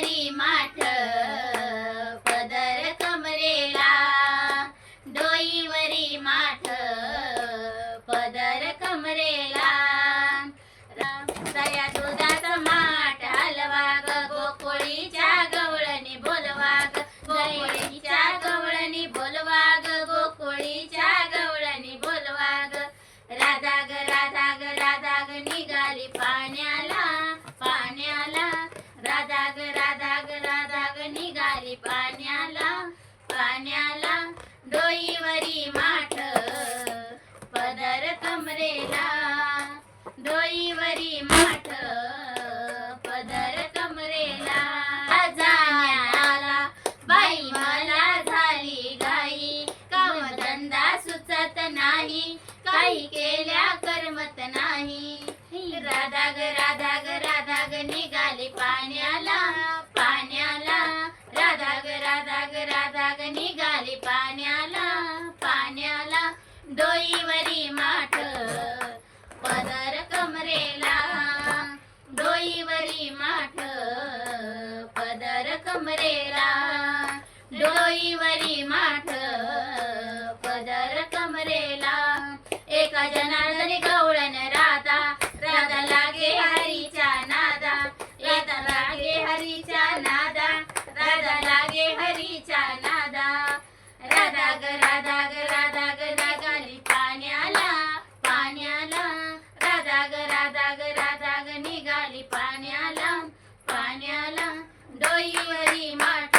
करी माठ पदर कमरेला. डोईवरी माठ पदर कमरे निघाली पाण्याला पाण्याला डोईवरी माठ. पदर कमरेला डोईवरी माठ. पदर कमरेला जाण्याला बाई मला झाली गाई काम धंदा सुचत नाही काही केल्या करमत नाही. राधा ग ग पाण्याला पाण्याला डोईवरी माठ. पदर कमरेला डोईवरी माठ. पदर कमरेला. राधा ग राधा ग राधा पाण्याला पाण्याला. राधा ग राधा ग राधा ग निघाली पाण्याला पाण्याला. डोईवरी माठ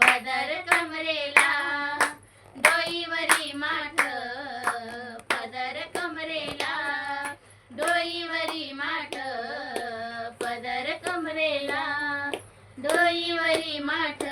पदर कमरेला. डोईवरी माठ पदर कमरेला. डोईवरी माठ पदर कमरेला. डोईवरी माठ